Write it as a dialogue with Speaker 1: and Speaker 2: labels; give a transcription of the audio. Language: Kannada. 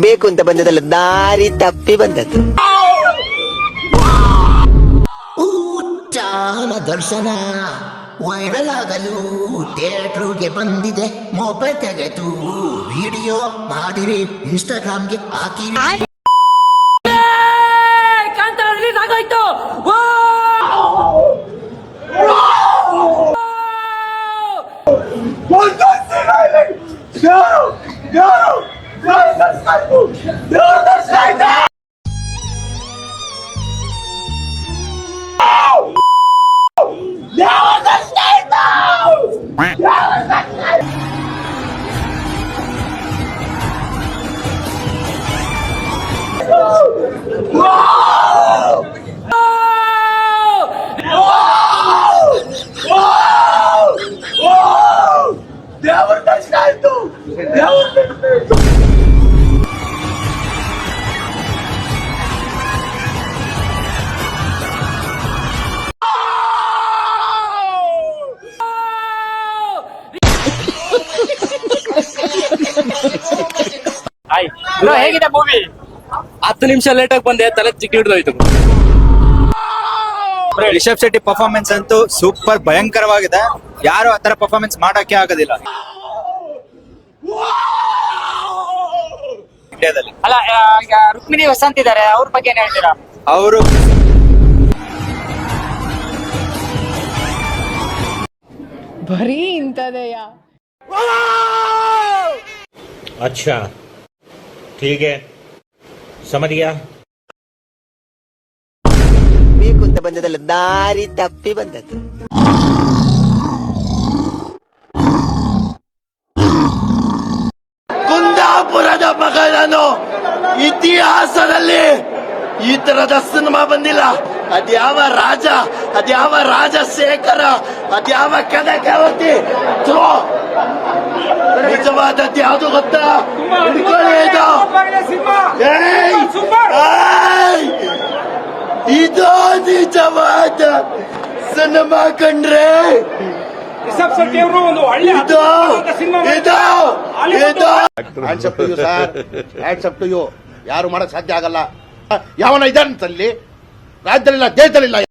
Speaker 1: ಬೇಕು ಅಂತ ಬಂದದಲ್ಲ ದಾರಿ ತಪ್ಪಿ ಬಂದದ್ದು.
Speaker 2: ದರ್ಶನ. ವೈರಲ್ ಆಗಲು ಥಿಯೇಟ್ರಿಗೆ ಬಂದಿದೆ ಮೊಬೈಲ್ ತೆಗೆದು ವಿಡಿಯೋ ಮಾಡಿರಿ ಇನ್ಸ್ಟಾಗ್ರಾಮ್ಗೆ Never
Speaker 3: touch that dude!
Speaker 4: Never touch that dude! ಹೇಗಿದೆ ಮೂವಿ ಹತ್ತು ನಿಮಿಷ ಲೇಟ್ ಆಗಿ ಬಂದೆ ತಲೆ ಚಿಕ್ಕಿ ಹಿಡಿದೋಯ್ತು.
Speaker 5: ರಿಷಬ್ ಶೆಟ್ಟಿ ಪರ್ಫಾರ್ಮೆನ್ಸ್ ಅಂತೂ ಸೂಪರ್ ಭಯಂಕರವಾಗಿದೆ. ಯಾರು ಆ ತರ ಪರ್ಫಾರ್ಮೆನ್ಸ್ ಮಾಡಕ್ಕೆ ಆಗೋದಿಲ್ಲ. ಇಂಡಿಯಾದಲ್ಲಿ.
Speaker 4: ಅಲ್ಲ ಈಗ ರುಕ್ಮಿಣಿ ವಸಂತ್ ಇದ್ದಾರೆ ಅವ್ರ ಬಗ್ಗೆ ಏನ್ ಹೇಳ್ತೀರಾ?
Speaker 5: ಅವರು
Speaker 6: ಬರೀ ಇಂಥದೆಯಾ?
Speaker 7: ಅಚ್ಚಾ. ठीक है समझ गया
Speaker 1: ಬೇಕು ಅಂತ ಬಂದದಲ್ಲ ದಾರಿ ತಪ್ಪಿ ಬಂದದ್ದು
Speaker 8: ಕುಂದಾಪುರದ ಮಗನನ್ನು ಇತಿಹಾಸದಲ್ಲಿ ಈ ತರದ ಸಿನಿಮಾ ಬಂದಿಲ್ಲ ಅದ್ಯಾವ ರಾಜ ಅದ್ಯಾವ ರಾಜಶೇಖರ ಅದ್ಯಾವ ಕನಕಾವತಿ ಥ್ರೋ ನಿಜವಾದದ್ದು ಸಿನಿಮಾ ಕಂಡ್ರೆ
Speaker 9: ಹ್ಯಾಂಡ್ಸ್ ಅಪ್ ಯಾರು ಮಾಡಕ್ ಸಾಧ್ಯ ಆಗಲ್ಲ. ಯಾವನ ಇದ್ದಾನಂತಲ್ಲಿ ರಾಜ್ಯದಲ್ಲಿಲ್ಲ ದೇಶದಲ್ಲಿಲ್ಲ